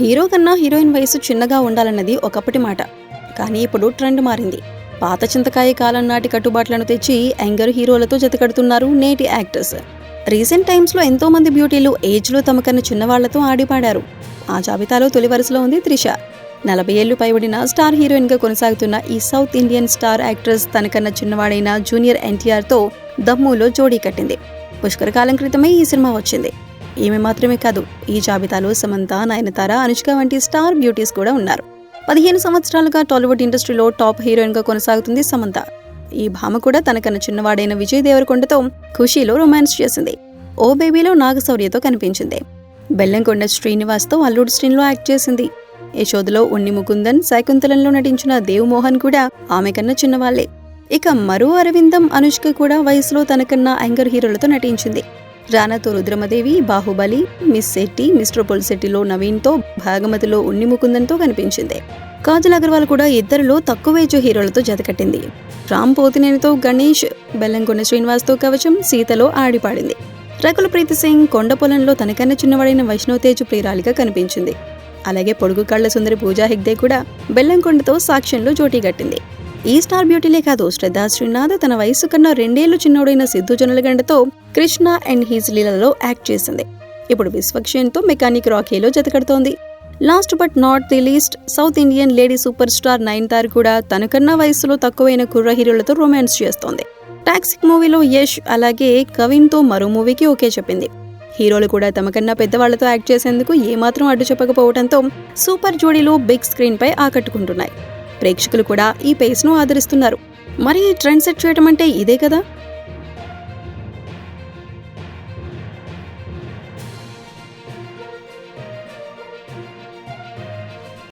Hero కన్నా heroine వయసు చిన్నగా ఉండాలన్నది ఒకప్పటి మాట. కానీ ఇప్పుడు ట్రెండ్ మారింది. పాత చింతకాయ కాలం నాటి కట్టుబాట్లను తెచ్చి యాంగర్ హీరోలతో జతకడుతున్నారు నేటి యాక్టర్స్. రీసెంట్ టైమ్స్లో ఎంతోమంది బ్యూటీలు ఏజ్లో తమ కన్నా చిన్నవాళ్ళతో ఆడిపాడారు. ఆ జాబితాలో తొలి వరుసలో ఉంది త్రిష. నలభై ఏళ్ళు పైబడిన స్టార్ హీరోయిన్గా కొనసాగుతున్న ఈ సౌత్ ఇండియన్ స్టార్ యాక్ట్రెస్ తనకన్నా చిన్నవాడైన జూనియర్ ఎన్టీఆర్తో దమ్ములో జోడీ కట్టింది. పుష్కర కాలం క్రితమే ఈ సినిమా వచ్చింది. ఈమె మాత్రమే కాదు ఈ జాబితాలో సమంత నయనతార అనుష్క వంటి స్టార్ బ్యూటీస్ కూడా ఉన్నారు. పదిహేను సంవత్సరాలుగా టాలీవుడ్ ఇండస్ట్రీలో టాప్ హీరోయిన్గా కొనసాగుతుంది సమంత. ఈ భామ కూడా తనకన్నా చిన్నవాడైన విజయ్ దేవరకొండతో ఖుషీలో రొమాన్స్ చేసింది. ఓ బేబీలో నాగశౌర్యతో కనిపించింది. బెల్లంకొండ శ్రీనివాస్తో అల్లుడు స్క్రీన్లో యాక్ట్ చేసింది. యశోదలో ఉన్ని ముకుందన్ శకుంతలంలో నటించిన దేవ్ మోహన్ కూడా ఆమె కన్నా చిన్నవాళ్ళే. ఇక మరో అరవిందం అనుష్క కూడా వయసులో తనకన్నా యాంగర్ హీరోలతో నటించింది. రానాతో రుద్రమదేవి బాహుబలి మిస్ శెట్టి మిస్టర్ పొల్శెట్టిలో నవీన్తో భాగమతిలో ఉన్ని ముకుందంతో కనిపించింది. కాజల్ అగర్వాల్ కూడా ఇద్దరిలో తక్కువ ఏజ్ హీరోలతో జతకట్టింది రామ్ పోతినేనితో గణేష్ బెల్లంకొండ శ్రీనివాస్తో కవచం సీతలో ఆడిపాడింది. రకుల ప్రీతి సింగ్ కొండ పొలంలో తనకన్నా చిన్నవాడైన వైష్ణవ్ తేజ్ ప్రియురాలిగా కనిపించింది. అలాగే పొడుగు కళ్ళ సుందరి పూజా హెగ్దే కూడా బెల్లంకొండతో సాక్ష్యంలో జోటీ కట్టింది. ఈ స్టార్ బ్యూటీలే కాదు శ్రద్ధా శ్రీనాథ్ తన వయసు కన్నా రెండేళ్ళు చిన్నోడైన సిద్ధు జొన్నలగండతో కృష్ణ అండ్ హీజ్ లీలలో యాక్ట్ చేసింది. ఇప్పుడు విశ్వక్షేణ్తో మెకానిక్ రాకీలో జతకడుతోంది last but not the least South Indian lady super star Nayanthara కూడా తనకన్నా వయసులో తక్కువైన కుర్ర హీరోలతో రొమాన్స్ చేస్తోంది. టాక్సిక్ మూవీలో యష్ అలాగే కవిన్తో మరో మూవీకి ఓకే చెప్పింది. హీరోలు కూడా తమకన్నా పెద్దవాళ్ళతో యాక్ట్ చేసేందుకు ఏమాత్రం అడ్డు చెప్పకపోవడంతో సూపర్ జోడీలు బిగ్ స్క్రీన్ పై ఆకట్టుకుంటున్నాయి. ప్రేక్షకులు కూడా ఈ పేస్ను ఆదరిస్తున్నారు. మరి ట్రెండ్ సెట్ చేయడం అంటే ఇదే కదా?